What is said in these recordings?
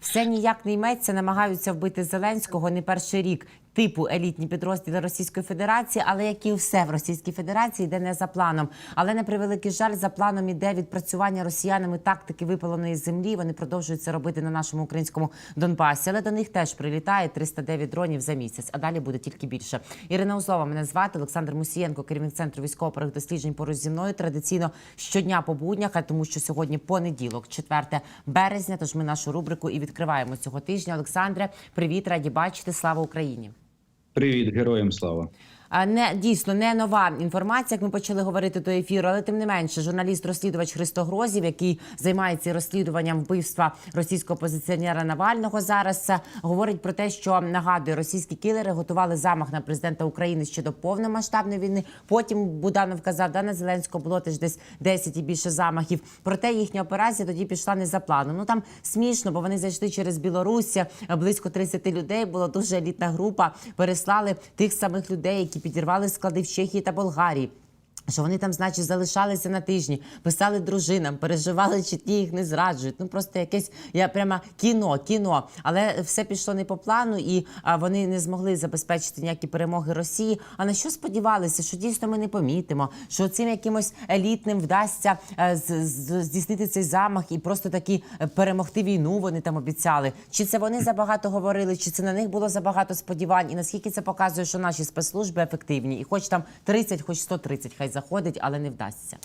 Все ніяк не йметься, намагаються вбити Зеленського не перший рік. Типу елітні підрозділи Російської Федерації, але як і все в Російській Федерації йде не за планом. Але на превеликий жаль, за планом іде відпрацювання росіянами тактики випаленої землі. Вони продовжують це робити на нашому українському Донбасі. Але до них теж прилітає 309 дронів за місяць. А далі буде тільки більше. Ірина Узлова мене звати Олександр Мусієнко, керівник центру військово-правих досліджень поруч зі мною. Традиційно щодня по буднях, а тому що сьогодні понеділок, 4 березня. Тож ми нашу рубрику і відкриваємо цього тижня. Олександре, привіт, раді бачити. Слава Україні. Привіт, героям слава. Не дійсно не нова інформація, як ми почали говорити до ефіру, але тим не менше, журналіст-розслідувач Христо Грозів, який займається розслідуванням вбивства російського опозиціонера Навального, зараз говорить про те, що нагадує, російські кілери готували замах на президента України ще до повномасштабної війни. Потім Буданов казав, да на Зеленського було теж десь 10 і більше замахів. Проте їхня операція тоді пішла не за планом. Ну там смішно, бо вони зайшли через Білорусь. Близько 30 людей було дуже елітна група. Переслали тих самих людей, які підірвали склади в Чехії та Болгарії. Що вони там, значить, залишалися на тижні, писали дружинам, переживали, чи ті їх не зраджують. Ну просто якесь я прямо кіно, кіно. Але все пішло не по плану, і а, вони не змогли забезпечити ніякі перемоги Росії. А на що сподівалися? Що дійсно ми не помітимо, що цим якимось елітним вдасться е, з- з- здійснити цей замах і просто таки е, перемогти війну. Вони там обіцяли. Чи це вони забагато говорили, чи це на них було забагато сподівань? І наскільки це показує, що наші спецслужби ефективні, і хоч там 30, хоч 130 хай заходить, але не вдасться.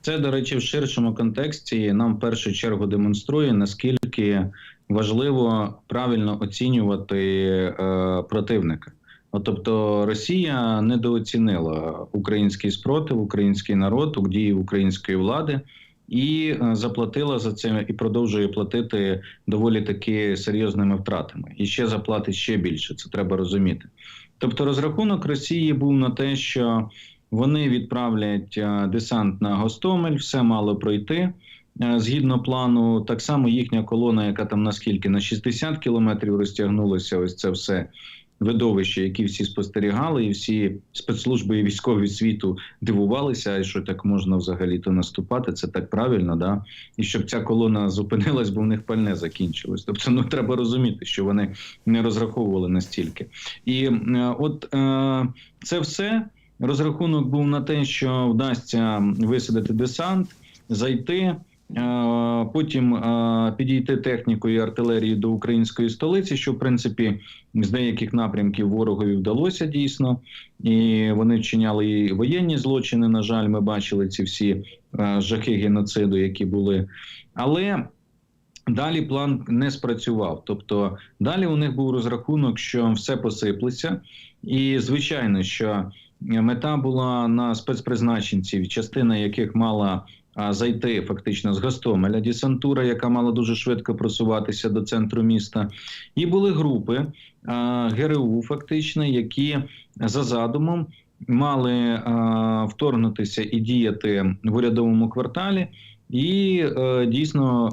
Це, до речі, в ширшому контексті нам в першу чергу демонструє, наскільки важливо правильно оцінювати е, противника. От, тобто Росія недооцінила український спротив, український народ, дії української влади. І е, заплатила за це і продовжує платити доволі таки серйозними втратами. І ще заплатить ще більше. Це треба розуміти. Тобто, розрахунок Росії був на те, що вони відправлять е, десант на Гостомель, все мало пройти е, згідно плану. Так само їхня колона, яка там наскільки на 60 кілометрів розтягнулася, ось це все видовище, які всі спостерігали, і всі спецслужби і військові світу дивувалися, що так можна взагалі то наступати. Це так правильно, да і щоб ця колона зупинилась, бо в них пальне закінчилось. Тобто, ну треба розуміти, що вони не розраховували настільки. І е, от е, це все. Розрахунок був на те, що вдасться висадити десант, зайти, е, потім е, підійти технікою і артилерією до української столиці, що в принципі з деяких напрямків ворогові вдалося дійсно, і вони вчиняли і воєнні злочини. На жаль, ми бачили ці всі е, жахи геноциду, які були. Але далі план не спрацював. Тобто далі у них був розрахунок, що все посиплеться, і звичайно, що мета була на спецпризначенців, частина яких мала зайти фактично з Гостомеля, десантура, яка мала дуже швидко просуватися до центру міста. І були групи ГРУ, фактично, які за задумом мали вторгнутися і діяти в урядовому кварталі, і е, дійсно,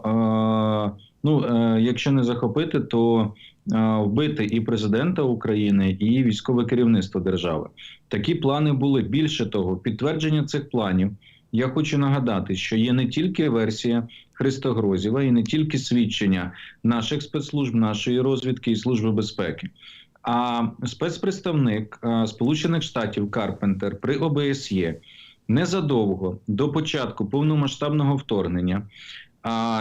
ну е, якщо не захопити, то вбити і президента України, і військове керівництво держави. Такі плани були. Більше того, підтвердження цих планів. Я хочу нагадати, що є не тільки версія Христогрозєва і не тільки свідчення наших спецслужб, нашої розвідки і служби безпеки. А спецпредставник е, Сполучених Штатів Карпентер при ОБСЄ незадовго до початку повномасштабного вторгнення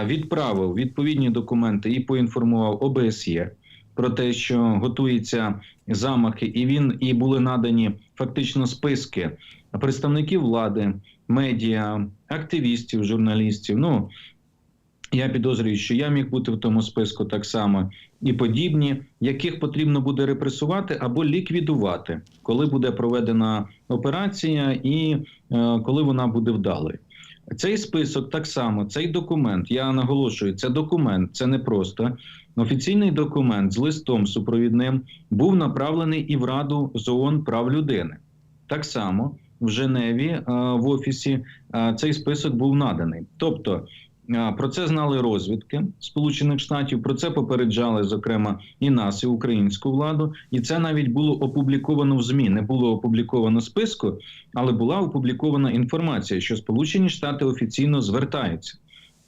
відправив відповідні документи і поінформував ОБСЄ про те, що готуються замахи, і він і були надані фактично списки представників влади, медіа, активістів, журналістів. Ну я підозрюю, що я міг бути в тому списку так само, і подібні, яких потрібно буде репресувати або ліквідувати, коли буде проведена операція, і е, коли вона буде вдалою. Цей список так само, цей документ. Я наголошую, це документ, це не просто офіційний документ з листом супровідним був направлений і в Раду з ООН прав людини. Так само в Женеві е, в офісі е, цей список був наданий. Тобто е, про це знали розвідки Сполучених Штатів. Про це попереджали зокрема і нас, і українську владу, і це навіть було опубліковано в змі. Не було опубліковано списку, але була опублікована інформація, що Сполучені Штати офіційно звертаються.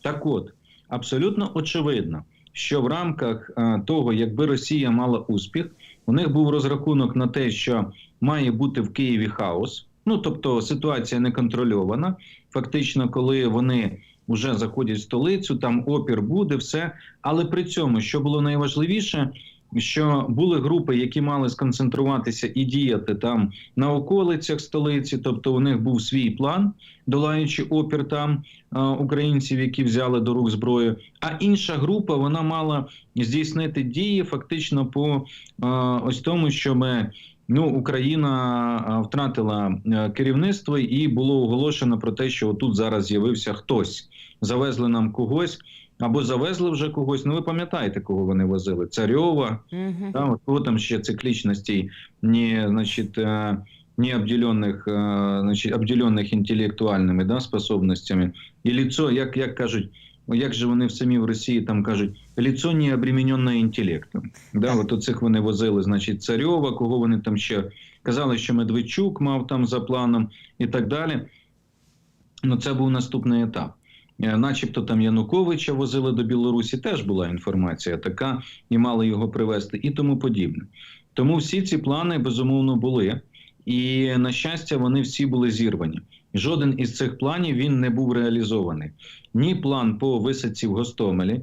Так, от абсолютно очевидно, що в рамках е, того, якби Росія мала успіх, у них був розрахунок на те, що має бути в Києві хаос. Ну тобто ситуація не контрольована. Фактично, коли вони вже заходять в столицю, там опір буде, все. Але при цьому, що було найважливіше, що були групи, які мали сконцентруватися і діяти там на околицях столиці, тобто у них був свій план, долаючи опір там е, українців, які взяли до рук зброю. А інша група вона мала здійснити дії фактично по е, ось тому, щоб ну Україна е, втратила керівництво, і було оголошено про те, що тут зараз з'явився хтось. Завезли нам когось Або завезли вже когось. Ну ви пам'ятаєте, кого вони возили? Царьова, Угу. да, вот кто там ще цикличностей, не, значит, э, не обделенных, э, значит, обделенных інтелектуальними да, способностями. І лицо, як, як кажуть, як же вони в самі в Росії там кажуть, лицо не обремененне інтелектом. Да, от оцих вони возили, значить, Царьова, кого вони там ще казали, що Медведчук мав там за планом і так далі. Ну, це був наступний етап. Е, Начебто там Януковича возили до Білорусі, теж була інформація така, і мали його привезти, і тому подібне. Тому всі ці плани безумовно були, і на щастя, вони всі були зірвані. Жоден із цих планів він не був реалізований. Ні план по висадці в Гостомелі.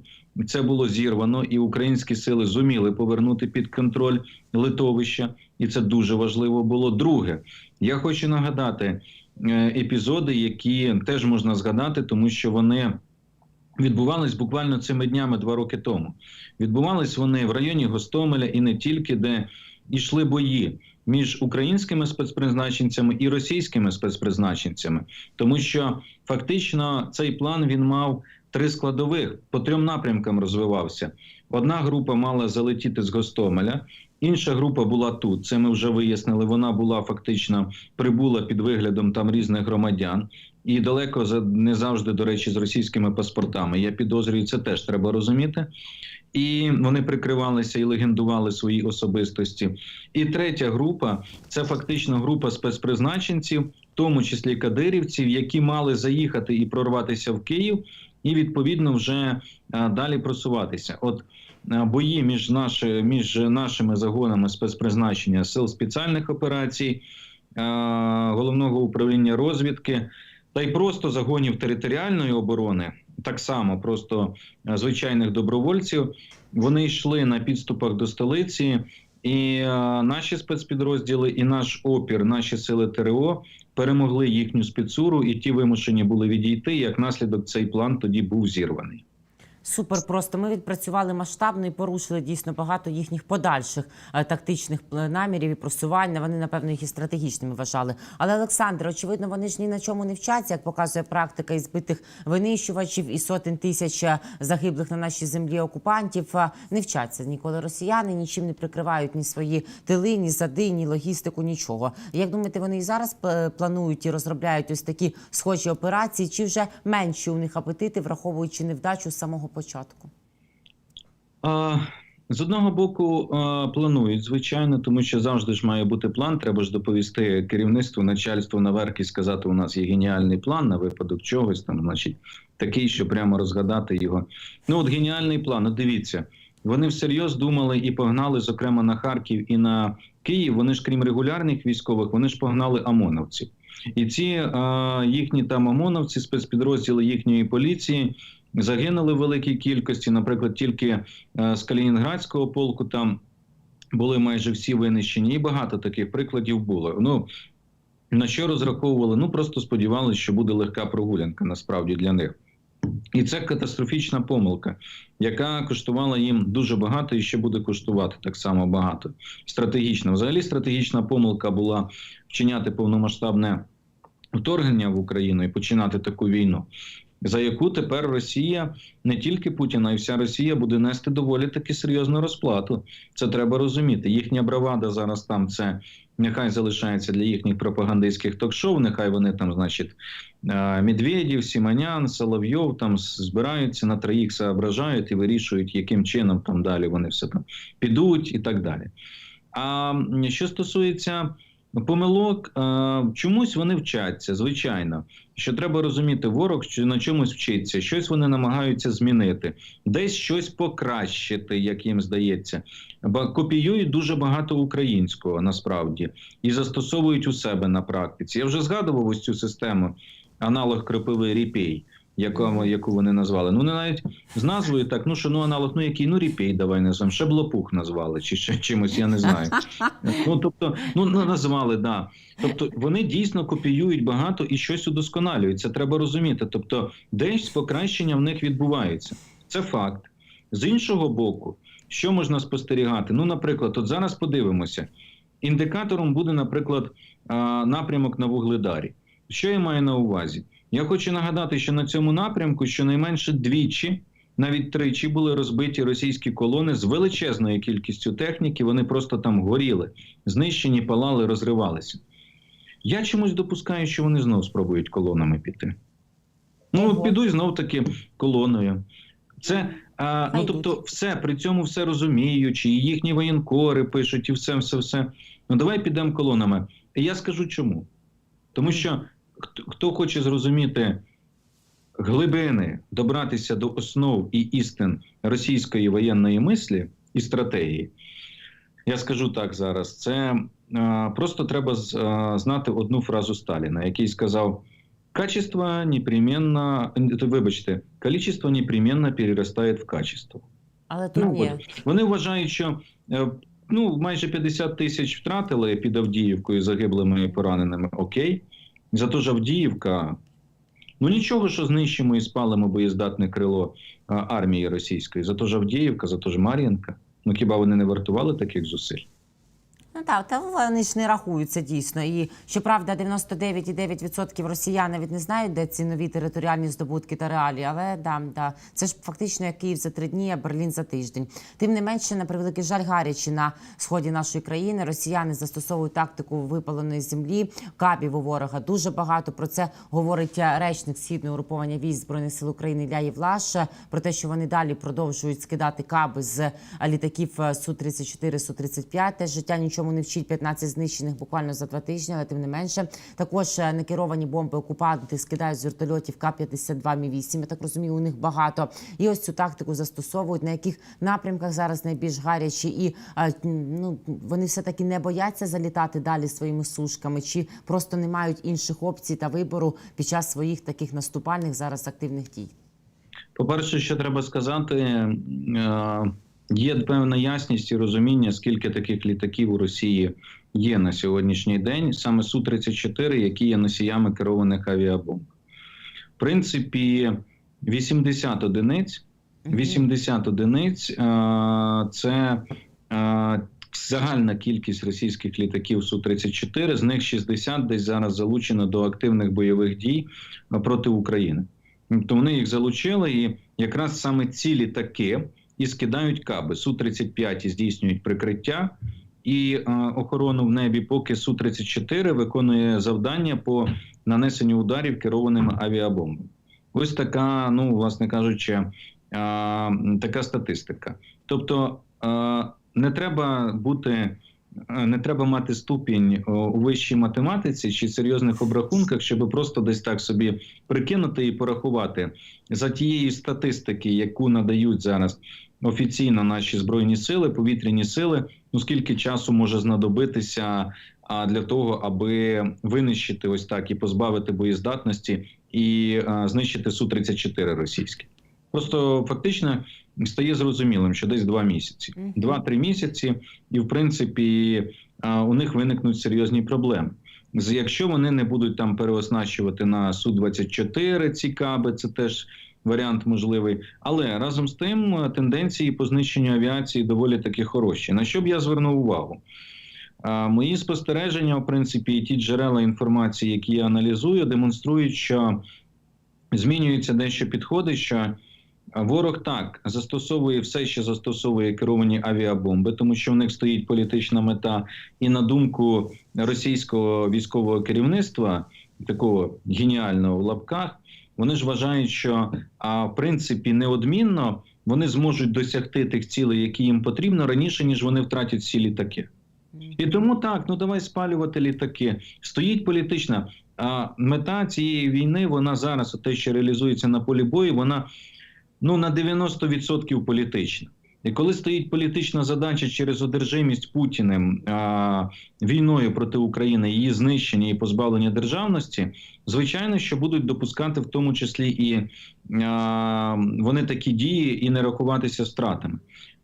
Це було зірвано, і українські сили зуміли повернути під контроль литовища, і це дуже важливо було. Друге, я хочу нагадати епізоди, які теж можна згадати, тому що вони відбувались буквально цими днями два роки тому. Відбувались вони в районі Гостомеля і не тільки, де йшли бої між українськими спецпризначенцями і російськими спецпризначенцями, тому що фактично цей план він мав три складових по трьом напрямкам розвивався. Одна група мала залетіти з Гостомеля. Інша група була тут. Це ми вже вияснили. Вона була фактично прибула під виглядом там різних громадян, і далеко за не завжди, до речі, з російськими паспортами. Я підозрюю, це теж треба розуміти. І вони прикривалися і легендували свої особистості. І третя група це фактично група спецпризначенців, в тому числі кадирівців, які мали заїхати і прорватися в Київ, і відповідно вже а, далі просуватися. От бої між наші, між нашими загонами спецпризначення сил спеціальних операцій, головного управління розвідки та й просто загонів територіальної оборони, так само просто е, звичайних добровольців. Вони йшли на підступах до столиці, і е, наші спецпідрозділи, і наш опір, наші сили ТРО перемогли їхню спецуру, і ті вимушені були відійти. Як наслідок, цей план тоді був зірваний. Супер просто. Ми відпрацювали масштабно і порушили дійсно багато їхніх подальших е, тактичних е, намірів і просування. Вони, напевно, їх і стратегічними вважали. Але Олександр, очевидно, вони ж ні на чому не вчаться, як показує практика і збитих винищувачів і сотень тисяч е, загиблих на нашій землі окупантів. Не вчаться ніколи росіяни, нічим не прикривають ні свої тили, ні зади, ні логістику, нічого. Як думаєте, вони і зараз планують і розробляють ось такі схожі операції, чи вже менші у них апетити, враховуючи невдачу самого початку? А, з одного боку, а, планують, звичайно, тому що завжди ж має бути план. Треба ж доповісти керівництву, начальству наверх і сказати, у нас є геніальний план на випадок чогось там, значить, такий, що прямо розгадати його. Ну, от геніальний план. Ну, дивіться, вони всерйоз думали і погнали, зокрема, на Харків і на Київ. Вони ж, крім регулярних військових, вони ж погнали ОМОНовців. І ці а, їхні там ОМОНовці, спецпідрозділи їхньої поліції. Загинули в великій кількості. Наприклад, тільки е, з Калінінградського полку там були майже всі винищені, і багато таких прикладів було. Ну на що розраховували? Ну просто сподівалися, що буде легка прогулянка насправді для них. І це катастрофічна помилка, яка коштувала їм дуже багато і ще буде коштувати так само багато. Стратегічно, взагалі, стратегічна помилка була вчиняти повномасштабне вторгнення в Україну і починати таку війну, за яку тепер Росія, не тільки Путін, а й вся Росія буде нести доволі таки серйозну розплату. Це треба розуміти. Їхня бравада зараз там це нехай залишається для їхніх пропагандистських ток-шоу, нехай вони там, значить, Медведєв, Сіманян, Соловйов там збираються на троїх соображають і вирішують, яким чином там далі вони все там підуть і так далі. А що стосується помилок чомусь вони вчаться, звичайно. Що треба розуміти, ворог що на чомусь вчиться, щось вони намагаються змінити, десь щось покращити, як їм здається. Ба копіюють дуже багато українського насправді і застосовують у себе на практиці. Я вже згадував ось цю систему, аналог кропиви ріпей, яку, яку вони назвали. Ну, вони навіть з назвою так, ну що ну аналог, ну який, ну ріпей, давай назвемо, ще блопух назвали, чи ще чимось, я не знаю. Ну тобто, ну ну, назвали, да. Тобто вони дійсно копіюють багато і щось удосконалюють. Це треба розуміти. Тобто, десь покращення в них відбувається. Це факт. З іншого боку, що можна спостерігати? Ну, наприклад, от зараз подивимося. Індикатором буде, наприклад, напрямок на Вугледарі. Що я маю на увазі? Я хочу нагадати, що на цьому напрямку щонайменше двічі, навіть тричі, були розбиті російські колони з величезною кількістю техніки. Вони просто там горіли, знищені, палали, розривалися. Я чомусь допускаю, що вони знов спробують колонами піти. Ну, Ого. підуть знов таки колоною. Це а, ну тобто, все при цьому все розуміючи, і їхні воєнкори пишуть, і все, все, все. Ну давай підемо колонами. І я скажу чому. Тому що хто, хоче зрозуміти глибини, добратися до основ і істин російської воєнної мислі і стратегії, я скажу так зараз: це е, просто треба з- е, знати одну фразу Сталіна, який сказав. Качество непременно, е, вибачте, количество непременно переростає в качество. Але тут Ну, ні. Вони вважають, що е, ну, майже 50 тисяч втратили під Авдіївкою загиблими і пораненими. Окей. Зато ж Авдіївка. Ну нічого, що знищимо і спалимо боєздатне крило армії російської. Зато ж Авдіївка, зато ж Мар'їнка. Ну хіба вони не вартували таких зусиль? Так, та вони ж не рахуються дійсно. І щоправда, 99,9% росіян навіть не знають, де ці нові територіальні здобутки та реалії. Але да, да, це ж фактично як Київ за три дні, а Берлін за тиждень. Тим не менше, на превеликий жаль, гарячі на сході нашої країни. Росіяни застосовують тактику випаленої землі. Кабів у ворога дуже багато. Про це говорить е, речник східного угруповання військ збройних сил України Ілля Євлаш. е, Про те, що вони далі продовжують скидати каби з е, літаків су 34 су 35 Теж життя нічому не вчить. 15 знищених буквально за два тижні, але тим не менше. Також е, некеровані бомби окупанти скидають з вертольотів К-52 Мі 8 Я так розумію, у них багато. І ось цю тактику застосовують. На яких напрямках зараз найбільш гарячі, і е, ну вони все таки не бояться залітати далі своїми сушками, чи просто не мають інших опцій та вибору під час своїх таких наступальних зараз активних дій. По-перше, що треба сказати, е, є певна ясність і розуміння, скільки таких літаків у Росії є на сьогоднішній день, саме Су-34, які є носіями керованих авіабомб. В принципі, 80 одиниць. 80 одиниць е, це е, загальна кількість російських літаків Су-34, з них 60 десь зараз залучено до активних бойових дій е, проти України. Тобто вони їх залучили, і якраз саме ці літаки і скидають каби. Су-35 здійснюють прикриття і е, охорону в небі, поки Су-34 виконує завдання по нанесенню ударів керованими авіабомбами. Ось така, ну, власне кажучи, е, така статистика. Тобто е, не треба бути. Е, Не треба мати ступінь у вищій математиці чи серйозних обрахунках, щоб просто десь так собі прикинути і порахувати за тієї статистики, яку надають зараз офіційно наші збройні сили, повітряні сили. Ну скільки часу може знадобитися для того, аби винищити ось так і позбавити боєздатності і знищити су 34 російські. Просто фактично стає зрозумілим, що десь два місяці, два-три місяці, і в принципі у них виникнуть серйозні проблеми. Якщо вони не будуть там переоснащувати на су 24 ці каби, це теж варіант можливий. Але разом з тим тенденції по знищенню авіації доволі таки хороші. На що б я звернув увагу? Мої спостереження, в принципі, і ті джерела інформації, які я аналізую, демонструють, що змінюються дещо підходи, що ворог так застосовує все, що застосовує керовані авіабомби, тому що в них стоїть політична мета, і на думку російського військового керівництва, такого геніального в лапках, вони ж вважають, що а, в принципі неодмінно вони зможуть досягти тих цілей, які їм потрібно раніше, ніж вони втратять всі літаки. І тому так, ну давай спалювати літаки. Стоїть політична. А мета цієї війни, вона зараз, те, що реалізується на полі бою, вона ну на 90% політична. І коли стоїть політична задача через одержимість Путіним а, війною проти України, її знищення і позбавлення державності, звичайно, що будуть допускати в тому числі і а, вони такі дії і не рахуватися втратами.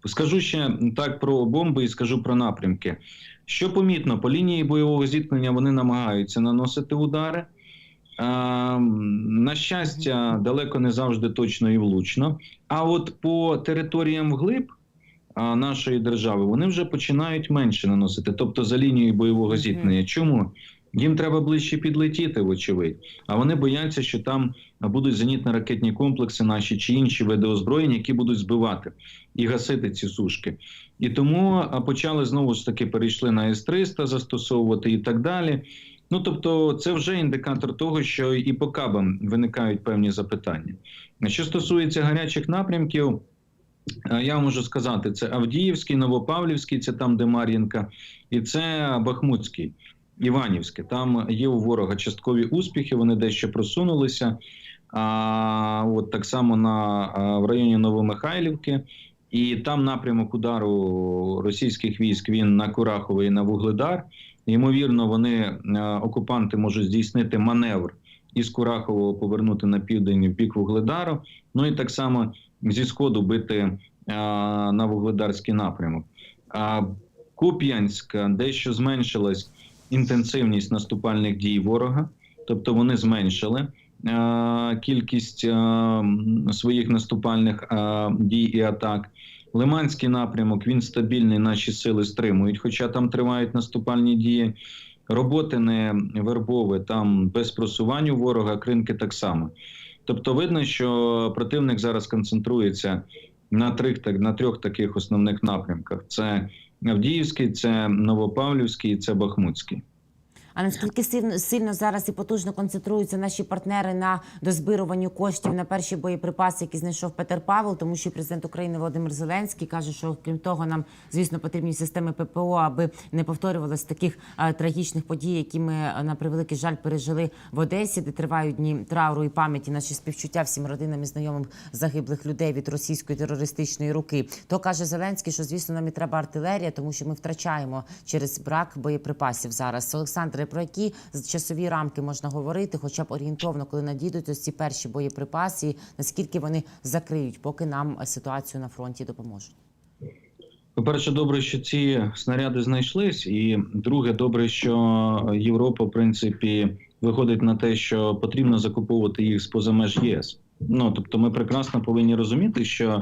Скажу ще так про бомби і скажу про напрямки. Що помітно, по лінії бойового зіткнення вони намагаються наносити удари. А, на щастя, далеко не завжди точно і влучно. А от по територіям вглиб нашої держави вони вже починають менше наносити, тобто за лінією бойового зіткнення. Чому? Їм треба ближче підлетіти, вочевидь. А вони бояться, що там будуть зенітно-ракетні комплекси наші чи інші види озброєнь, які будуть збивати і гасити ці сушки. І тому почали знову ж таки перейшли на С-300 застосовувати і так далі. Ну тобто, це вже індикатор того, що і по кабам виникають певні запитання. Що стосується гарячих напрямків, е, я можу сказати, це Авдіївський, Новопавлівський, це там, де Мар'їнка, і це Бахмутський, Іванівське. Там є у ворога часткові успіхи, вони дещо просунулися. А, от так само на в районі Новомихайлівки. І там напрямок удару російських військ він на Курахове і на Вугледар. Ймовірно, вони е, окупанти можуть здійснити маневр із Курахового повернути на південь в бік Вугледару. Ну і так само зі сходу бити е, на Вугледарський напрямок. А Куп'янськ е, дещо зменшилась інтенсивність наступальних дій ворога, тобто вони зменшили е, кількість своїх наступальних дій і атак. Лиманський напрямок він стабільний, наші сили стримують, хоча там тривають наступальні дії. Роботине, вербове, там без просування ворога, кринки так само. Тобто, видно, що противник зараз концентрується на трьох, на трьох таких основних напрямках: це Авдіївський, це Новопавлівський, і це Бахмутський. А наскільки сильно, сильно зараз і потужно концентруються наші партнери на дозбируванню коштів на перші боєприпаси, які знайшов Петер Павел, тому що президент України Володимир Зеленський каже, що крім того, нам звісно потрібні системи ППО, аби не повторювалось таких е, трагічних подій, які ми е, на превеликий жаль пережили в Одесі, де тривають дні трауру і пам'яті. Наші співчуття всім родинам і знайомим загиблих людей від російської терористичної руки. То каже Зеленський, що звісно нам і треба артилерія, тому що ми втрачаємо через брак боєприпасів зараз. Олександре, про які часові рамки можна говорити, хоча б орієнтовно, коли надійдуть ось ці перші боєприпаси, наскільки вони закриють, поки нам е, ситуацію на фронті допоможуть. По-перше, добре, що ці снаряди знайшлись, і друге, добре, що Європа, в принципі, виходить на те, що потрібно закуповувати їх з поза меж ЄС. Ну тобто, ми прекрасно повинні розуміти, що е,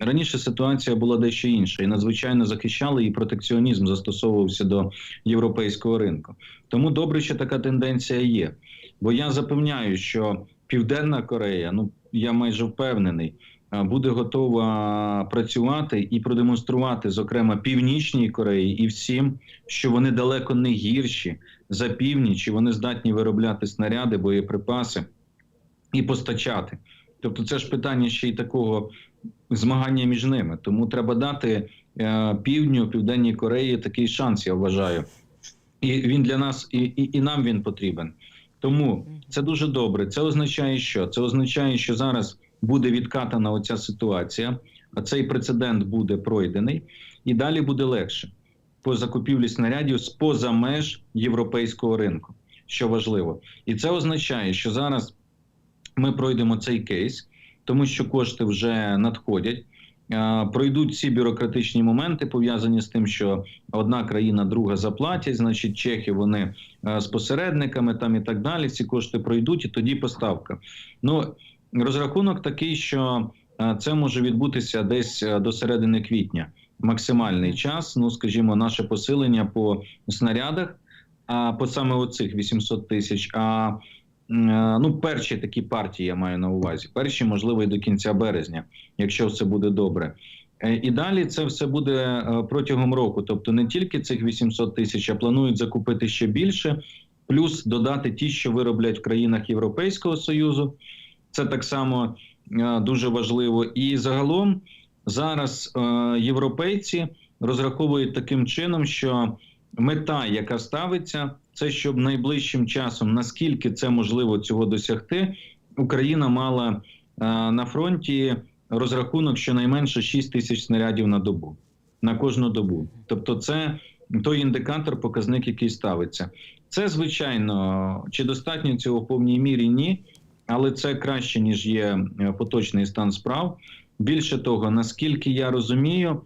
раніше ситуація була дещо інша, і надзвичайно захищали і протекціонізм застосовувався до європейського ринку. Тому добре, що така тенденція є. Бо я запевняю, що Південна Корея, ну я майже впевнений, е, буде готова працювати і продемонструвати, зокрема, північній Кореї і всім, що вони далеко не гірші за північ, і вони здатні виробляти снаряди, боєприпаси і постачати. Тобто, це ж питання ще й такого змагання між ними. Тому треба дати е, півдню, південній Кореї такий шанс, я вважаю. І він для нас, і, і, і нам він потрібен. Тому це дуже добре. Це означає, що це означає, що зараз буде відкатана оця ситуація, а цей прецедент буде пройдений, і далі буде легше по закупівлі снарядів з поза меж європейського ринку, що важливо, і це означає, що зараз ми пройдемо цей кейс, тому що кошти вже надходять. Е, Пройдуть всі бюрократичні моменти пов'язані з тим, що одна країна, друга заплатять. Значить, чехи вони е, з посередниками там і так далі. Ці кошти пройдуть, і тоді поставка. Ну розрахунок такий, що е, це може відбутися десь до середини квітня. Максимальний час. Ну, скажімо, наше посилення по снарядах, а по саме оцих 800 тисяч. А ну, перші такі партії я маю на увазі. Перші, можливо, і до кінця березня, якщо все буде добре. Е, І далі це все буде е, протягом року. Тобто не тільки цих 800 тисяч, а планують закупити ще більше, плюс додати ті, що вироблять в країнах Європейського Союзу. Це так само е, дуже важливо. І загалом зараз е, європейці розраховують таким чином, що мета, яка ставиться, це щоб найближчим часом, наскільки це можливо цього досягти, Україна мала е, на фронті розрахунок щонайменше 6 тисяч снарядів на добу на кожну добу. Тобто, це той індикатор, показник, який ставиться. Це звичайно, чи достатньо цього в повній мірі ні, але це краще ніж є е, поточний стан справ. Більше того, наскільки я розумію,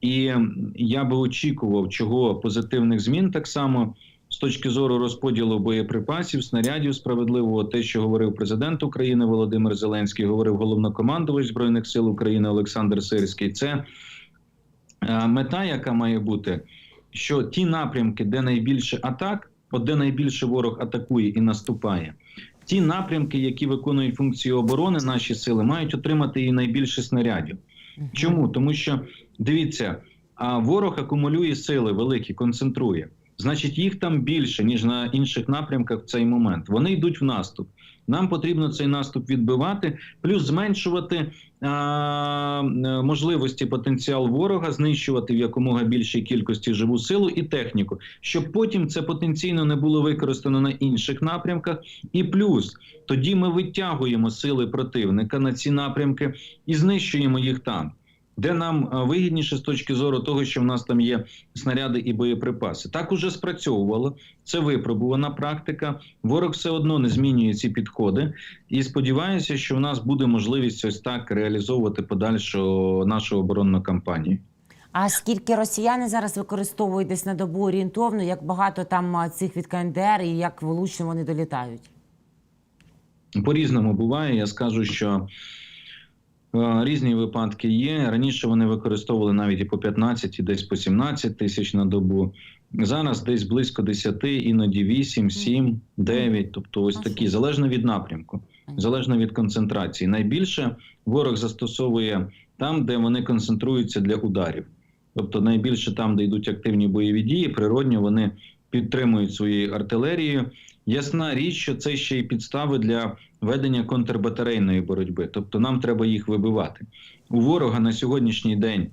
і я би очікував, чого позитивних змін так само з точки зору розподілу боєприпасів, снарядів справедливого, те, що говорив президент України Володимир Зеленський, говорив головнокомандувач збройних сил України Олександр Сирський. Це е, мета, яка має бути, що ті напрямки, де найбільше атак, от де найбільше ворог атакує і наступає. Ті напрямки, які виконують функцію оборони, наші сили мають отримати і найбільше снарядів. Чому? Тому що дивіться, а ворог акумулює сили великі, концентрує. Значить, їх там більше ніж на інших напрямках в цей момент. Вони йдуть в наступ. Нам потрібно цей наступ відбивати, плюс зменшувати а, е, можливості потенціал ворога, знищувати в якомога більшій кількості живу силу і техніку, щоб потім це потенційно не було використано на інших напрямках. І плюс тоді ми витягуємо сили противника на ці напрямки і знищуємо їх там. Де нам вигідніше з точки зору того, що в нас там є снаряди і боєприпаси, так уже спрацьовувало. Це випробувана практика. Ворог все одно не змінює ці підходи, і сподіваюся, що в нас буде можливість ось так реалізовувати подальшу нашу оборонну кампанію. А скільки росіяни зараз використовують десь на добу орієнтовно, як багато там цих від КНДР і як влучно вони долітають? По різному буває. Я скажу, що е, різні випадки є. Раніше вони використовували навіть і по 15, і десь по 17 тисяч на добу. Зараз десь близько 10, іноді 8, 7, 9. Тобто, ось такі залежно від напрямку, залежно від концентрації. Найбільше ворог застосовує там, де вони концентруються для ударів. Тобто, найбільше там, де йдуть активні бойові дії, природньо вони підтримують своєю артилерією. Ясна річ, що це ще й підстави для ведення контрбатарейної боротьби. Тобто нам треба їх вибивати. У ворога на сьогоднішній день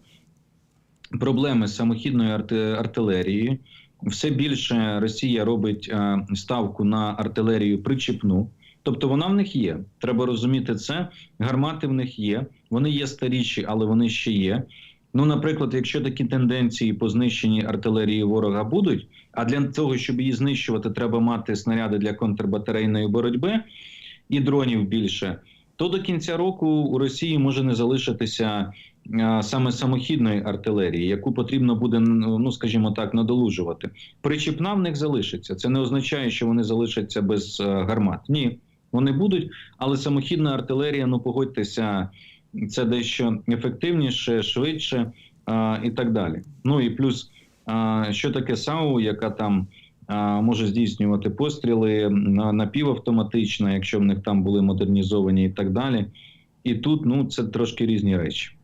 проблеми з самохідною арти- артилерією. Все більше Росія робить е, ставку на артилерію причіпну. Тобто вона в них є. Треба розуміти це. Гармати в них є. Вони є старіші, але вони ще є. Ну, наприклад, якщо такі тенденції по знищенні артилерії ворога будуть, а для того, щоб її знищувати, треба мати снаряди для контрбатарейної боротьби і дронів більше, то до кінця року у Росії може не залишитися саме самохідної артилерії, яку потрібно буде, ну скажімо так, надолужувати. Причіпна в них залишиться. Це не означає, що вони залишаться без е, гармат. Ні, вони будуть, але самохідна артилерія, ну погодьтеся, це дещо ефективніше, швидше а, і так далі. Ну і плюс, а, що таке САУ, яка там може здійснювати постріли на, напівавтоматично, якщо в них там були модернізовані і так далі. І тут ну це трошки різні речі.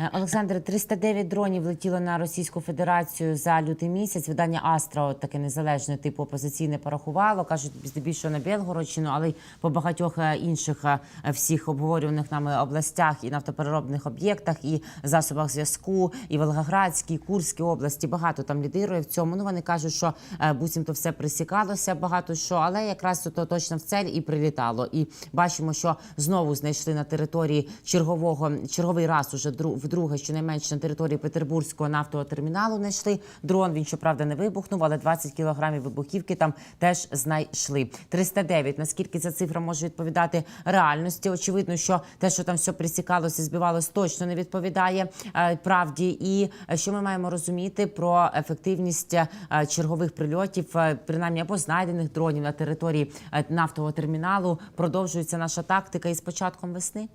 Е, Олександр, 309 дронів летіло на Російську Федерацію за лютий місяць. Видання Астра, таке незалежне типу опозиційне порахувало. кажуть, здебільшого на Білгородщину, але й по багатьох е, інших е, всіх обговорюваних нами областях і нафтопереробних об'єктах, і засобах зв'язку, і Волгоградській, і Курській області. Багато там лідирує в цьому. Ну вони кажуть, що буцімто все присікалося, багато що, але якраз то точно в цель і прилітало. І бачимо, що знову знайшли на території чергового черговий раз уже дру- вдруге, щонайменше на території Петербурзького нафтового терміналу знайшли дрон. Він щоправда не вибухнув, але 20 кілограмів вибухівки там теж знайшли. 309. Наскільки ця цифра може відповідати реальності? Очевидно, що те, що там все присікалося, збивалось, точно не відповідає е, правді. І що ми маємо розуміти про ефективність е, чергових прильотів, е, принаймні або знайдених дронів на території нафтового терміналу. Продовжується наша тактика із початком весни.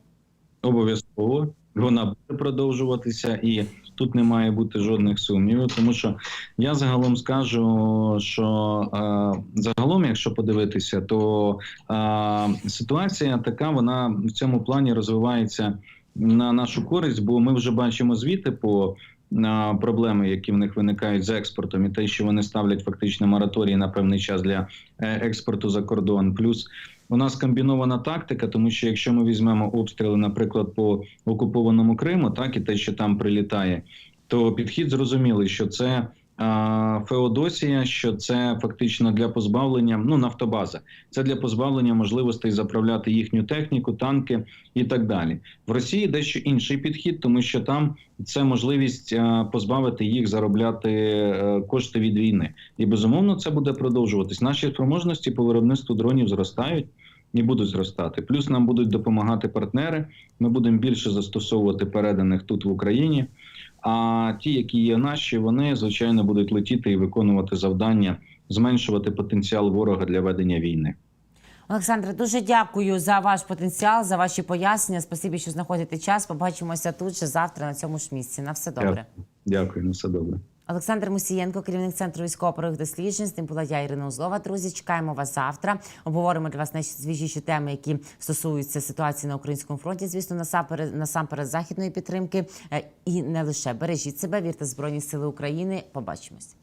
Обов'язково вона буде продовжуватися, і тут не має бути жодних сумнівів. Тому що я загалом скажу, що е, загалом, якщо подивитися, то е, ситуація така, вона в цьому плані розвивається на нашу користь, бо ми вже бачимо звіти по. На проблеми, які в них виникають з експортом, і те, що вони ставлять фактично мораторій на певний час для е, експорту за кордон. Плюс у нас комбінована тактика, тому що якщо ми візьмемо обстріли, наприклад, по окупованому Криму, так і те, що там прилітає, то підхід зрозумілий, що це Феодосія, що це фактично для позбавлення ну нафтобаза. Це для позбавлення можливостей заправляти їхню техніку, танки і так далі. В Росії дещо інший підхід, тому що там це можливість позбавити їх заробляти е, кошти від війни. І безумовно це буде продовжуватись. Наші спроможності по виробництву дронів зростають і будуть зростати. Плюс нам будуть допомагати партнери. Ми будемо більше застосовувати переданих тут в Україні. А ті, які є наші, вони звичайно будуть летіти і виконувати завдання, зменшувати потенціал ворога для ведення війни. Олександре, дуже дякую за ваш потенціал, за ваші пояснення. Спасибі, що знаходите час. Побачимося тут же завтра на цьому ж місці. На все добре. Дякую, на все добре. Олександр Мусієнко, керівник центру військово-правих досліджень. З ним була я Ірина Узлова. Друзі, чекаємо вас завтра. Обговоримо для вас найсвіжіші теми, які стосуються ситуації на українському фронті. Звісно, насамперед, насамперед західної підтримки. Е, І не лише бережіть себе, вірте Збройні Сили України. Побачимось.